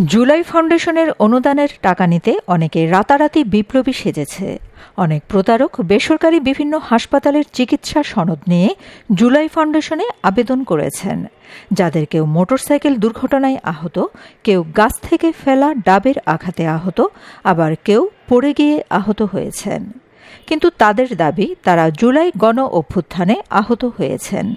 জুলাই ফাউন্ডেশনের অনুদানের টাকা নিতে অনেকে রাতারাতি বিপ্লবী সেজেছে। অনেক প্রতারক, বেসরকারি বিভিন্ন হাসপাতালের চিকিৎসা সনদ নিয়ে জুলাই ফাউন্ডেশনে আবেদন করেছেন। যাদের কেউ মোটরসাইকেল দুর্ঘটনায় আহত, কেউ গাছ থেকে ফেলা ডাবের আঘাতে আহত, আবার কেউ পড়ে গিয়ে আহত হয়েছেন। কিন্তু তাদের দাবি, তারা জুলাই গণ অভ্যুত্থানে আহত হয়েছেন।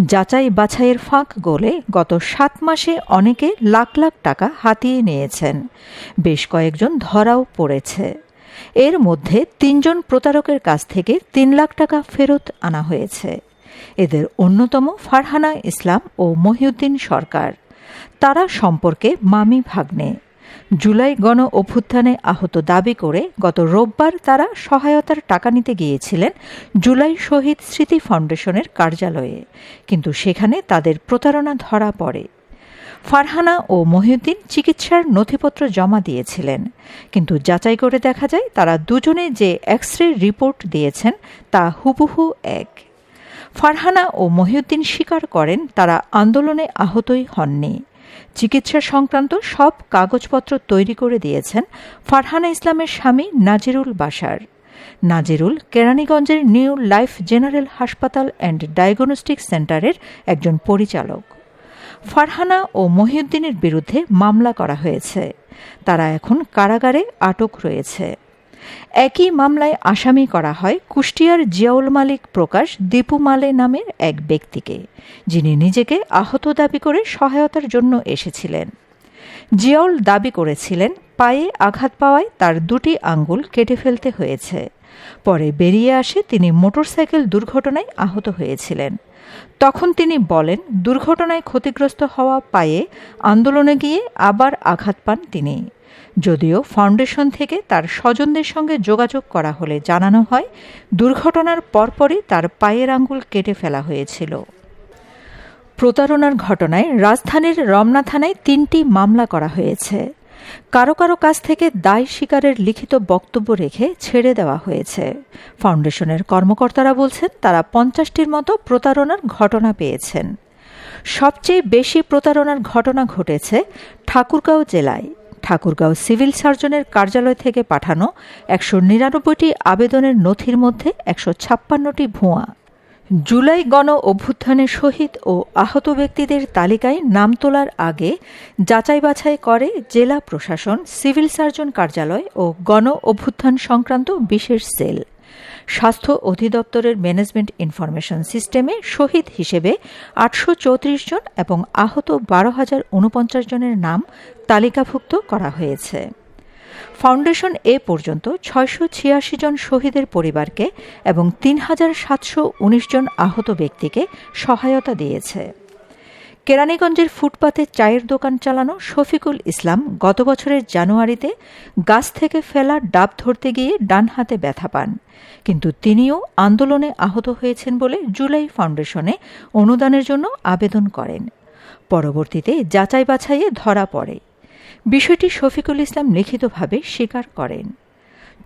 যাচাই বাছাইয়ের ফাঁক গোলে গত সাত মাসে অনেকে লাখ লাখ টাকা হাতিয়ে নিয়েছেন। বেশ কয়েকজন ধরাও পড়েছে। এর মধ্যে তিনজন প্রতারকের কাছ থেকে তিন লাখ টাকা ফেরত আনা হয়েছে। এদের অন্যতম ফারহানা ইসলাম ও মহিউদ্দিন সরকার। তারা সম্পর্কে মামি ভাগ্নে। জুলাই গণ অভ্যুত্থানে আহত দাবি করে গত রোববার তারা সহায়তার টাকা নিতে গিয়েছিলেন জুলাই শহীদ স্মৃতি ফাউন্ডেশনের কার্যালয়ে। কিন্তু সেখানে তাদের প্রতারণা ধরা পড়ে। ফারহানা ও মহিউদ্দিন চিকিৎসার নথিপত্র জমা দিয়েছিলেন। কিন্তু যাচাই করে দেখা যায়, তারা দুজনে যে এক্স রে রিপোর্ট দিয়েছেন, তা হুবহু এক। ফারহানা ও মহিউদ্দিন স্বীকার করেন, তারা আন্দোলনে আহতই হননি। চিকিৎসা সংক্রান্ত সব কাগজপত্র তৈরি করে দিয়েছেন ফারহানা ইসলামের স্বামী নাজিরুল বাসার নাজিরুল কেরানীগঞ্জের নিউ লাইফ জেনারেল হাসপাতাল অ্যান্ড ডায়াগনস্টিক সেন্টারের একজন পরিচালক। ফারহানা ও মহিউদ্দিনের বিরুদ্ধে মামলা করা হয়েছে। তারা এখন কারাগারে আটক রয়েছে। একই মামলায় আসামি করা হয় কুষ্টিয়ার জিয়াউল মালিক প্রকাশ দীপু মালে নামের এক ব্যক্তিকে, যিনি নিজেকে আহত দাবি করে সহায়তার জন্য এসেছিলেন। জিয়াউল দাবি করেছিলেন, পায়ে আঘাত পাওয়ায় তার দুটি আঙ্গুল কেটে ফেলতে হয়েছে। পরে বেরিয়ে আসে তিনি মোটরসাইকেল দুর্ঘটনায় আহত হয়েছিলেন। তখন তিনি বলেন, দুর্ঘটনায় ক্ষতিগ্রস্ত হওয়া পায়ে আন্দোলনে গিয়ে আবার আঘাত পান তিনি। যদিও ফাউন্ডেশন থেকে তার স্বজনদের সঙ্গে যোগাযোগ করা হলে জানানো হয়, দুর্ঘটনার পরপরই তার পায়ের আঙ্গুল কেটে ফেলা হয়েছিল। প্রতারণার ঘটনায় রাজধানীর রমনা থানায় তিনটি মামলা করা হয়েছে। কারও কারও কাছ থেকে দায় স্বীকারের লিখিত বক্তব্য রেখে ছেড়ে দেওয়া হয়েছে। ফাউন্ডেশনের কর্মকর্তারা বলছেন, তারা পঞ্চাশটির মতো প্রতারণার ঘটনা পেয়েছেন। সবচেয়ে বেশি প্রতারণার ঘটনা ঘটেছে ঠাকুরগাঁও জেলায়। ঠাকুরগাঁও সিভিল সার্জনের কার্যালয় থেকে পাঠানো একশো নিরানব্বইটি আবেদনের নথির মধ্যে একশো ছাপ্পান্নটি ভুয়া। জুলাই গণ অভ্যুত্থানে শহীদ ও আহত ব্যক্তিদের তালিকায় নাম তোলার আগে যাচাই বাছাই করে জেলা প্রশাসন, সিভিল সার্জন কার্যালয় ও গণ অভ্যুত্থান সংক্রান্ত বিশেষ সেল। স্বাস্থ্য অধিদপ্তরের ম্যানেজমেন্ট ইনফরমেশন সিস্টেমে শহীদ হিসেবে আটশো চৌত্রিশ জন এবং আহত বারো হাজার উনপঞ্চাশ জনের নাম তালিকাভুক্ত করা হয়েছে। ফাউন্ডেশন এ পর্যন্ত ছয়শো ছিয়াশি জন শহীদের পরিবারকে এবং তিন হাজার সাতশো উনিশ জন আহত ব্যক্তিকে সহায়তা দিয়েছে। কেরানীগঞ্জের ফুটপাতে চায়ের দোকান চালানো শফিকুল ইসলাম গত বছরের জানুয়ারিতে গাছ থেকে ফেলা ডাব ধরতে গিয়ে ডান হাতে ব্যথা পান। কিন্তু তিনিও আন্দোলনে আহত হয়েছেন বলে জুলাই ফাউন্ডেশনে অনুদানের জন্য আবেদন করেন। পরবর্তীতে যাচাই বাছাইয়ে ধরা পড়ে। বিষয়টি শফিকুল ইসলাম লিখিতভাবে স্বীকার করেন।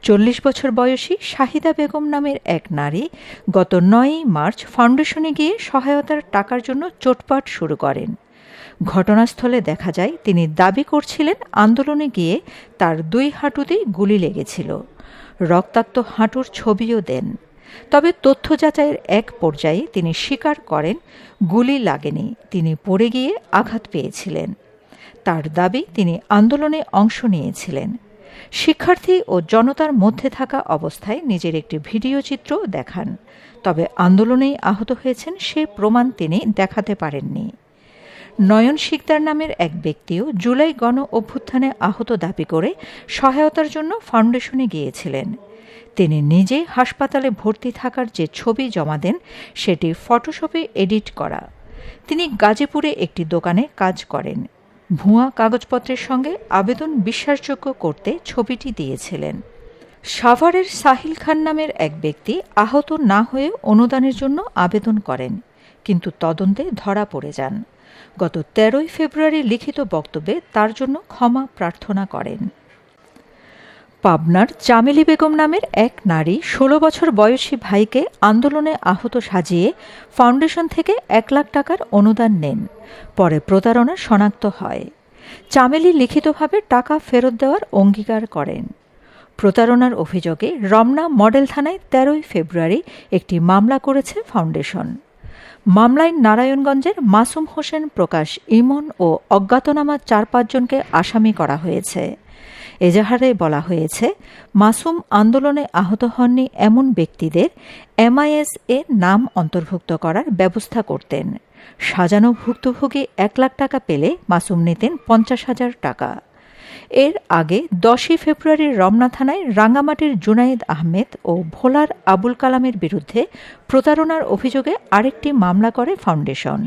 চল্লিশ বছর বয়সী শাহিদা বেগম নামের এক নারী গত নয়ই মার্চ ফাউন্ডেশনে গিয়ে সহায়তার টাকার জন্য চোটপাট শুরু করেন। ঘটনাস্থলে দেখা যায়, তিনি দাবি করছিলেন আন্দোলনে গিয়ে তার দুই হাঁটুতেই গুলি লেগেছিল। রক্তাক্ত হাঁটুর ছবিও দেন। তবে তথ্য যাচাইয়ের এক পর্যায়ে তিনি স্বীকার করেন, গুলি লাগেনি, তিনি পড়ে গিয়ে আঘাত পেয়েছিলেন। তার দাবি তিনি আন্দোলনে অংশ নিয়েছিলেন। শিক্ষার্থী ও জনতার মধ্যে থাকা অবস্থায় নিজের একটি ভিডিও চিত্র দেখান। তবে আন্দোলনেই আহত হয়েছেন সে প্রমাণ তিনি দেখাতে পারেননি। নয়ন শিকদার নামের এক ব্যক্তিও জুলাই গণ অভ্যুত্থানে আহত দাবি করে সহায়তার জন্য ফাউন্ডেশনে গিয়েছিলেন। তিনি নিজে হাসপাতালে ভর্তি থাকার যে ছবি জমা দেন, সেটি ফটোশপে এডিট করা। তিনি গাজীপুরে একটি দোকানে কাজ করেন। ভুয়া কাগজপত্রের সঙ্গে আবেদন বিশ্বাসযোগ্য করতে ছবিটি দিয়েছিলেন। সাভারের সাহিল খান নামের এক ব্যক্তি আহত না হয়ে অনুদানের জন্য আবেদন করেন, কিন্তু তদন্তে ধরা পড়ে যান। গত তেরোই ফেব্রুয়ারি লিখিত বক্তব্যে তার জন্য ক্ষমা প্রার্থনা করেন। পাবনার চামেলি বেগম নামের এক নারী ষোলো বছর বয়সী ভাইকে আন্দোলনে আহত সাজিয়ে ফাউন্ডেশন থেকে এক লাখ টাকার অনুদান নেন। পরে প্রতারণা শনাক্ত হয়। চামেলি লিখিতভাবে টাকা ফেরত দেওয়ার অঙ্গীকার করেন। প্রতারণার অভিযোগে রমনা মডেল থানায় তেরোই ফেব্রুয়ারি একটি মামলা করেছে ফাউন্ডেশন। মামলায় নারায়ণগঞ্জের মাসুম হোসেন প্রকাশ ইমন ও অজ্ঞাতনামা চার পাঁচজনকে আসামি করা হয়েছে। এজাহারে বলা হয়েছে, মাসুম আন্দোলনে আহত হননি এমন ব্যক্তিদের এমআইএস এ নাম অন্তর্ভুক্ত করার ব্যবস্থা করতেন। সাজানো ভুক্তভোগী এক লাখ টাকা পেলে মাসুম নিতেন পঞ্চাশ হাজার টাকা। এর আগে দশই ফেব্রুয়ারি রমনা থানায় রাঙ্গামাটির জুনায়েদ আহমেদ ও ভোলার আবুল কালামের বিরুদ্ধে প্রতারণার অভিযোগে আরেকটি মামলা করে ফাউন্ডেশন।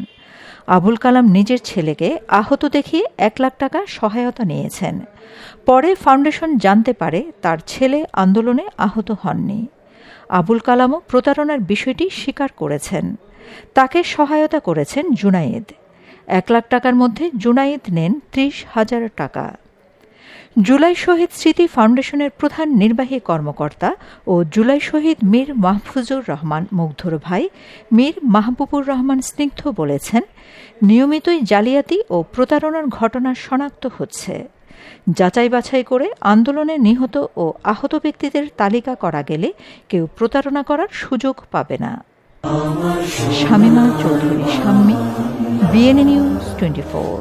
আবুল কালাম নিজের ছেলেকে আহত দেখিয়ে এক লাখ টাকা সহায়তা নিয়েছেন। পরে ফাউন্ডেশন জানতে পারে তার ছেলে আন্দোলনে আহত হননি। আবুল কালামও প্রতারণার বিষয়টি স্বীকার করেছেন। তাকে সহায়তা করেছেন জুনাইদ এক লাখ টাকার মধ্যে জুনায়েদ নেন ত্রিশ হাজার টাকা। জুলাই শহীদ স্মৃতি ফাউন্ডেশনের প্রধান নির্বাহী কর্মকর্তা ও জুলাই শহীদ মীর মাহফুজুর রহমান মুগ্ধর ভাই, মীর মাহবুবুর রহমান স্নিগ্ধ বলেছেন, নিয়মিতই জালিয়াতি ও প্রতারণার ঘটনা শনাক্ত হচ্ছে। যাচাই বাছাই করে আন্দোলনে নিহত ও আহত ব্যক্তিদের তালিকা করা গেলে কেউ প্রতারণা করার সুযোগ পাবে না। Shamima Chowdhury, Shammi BNA news twenty four.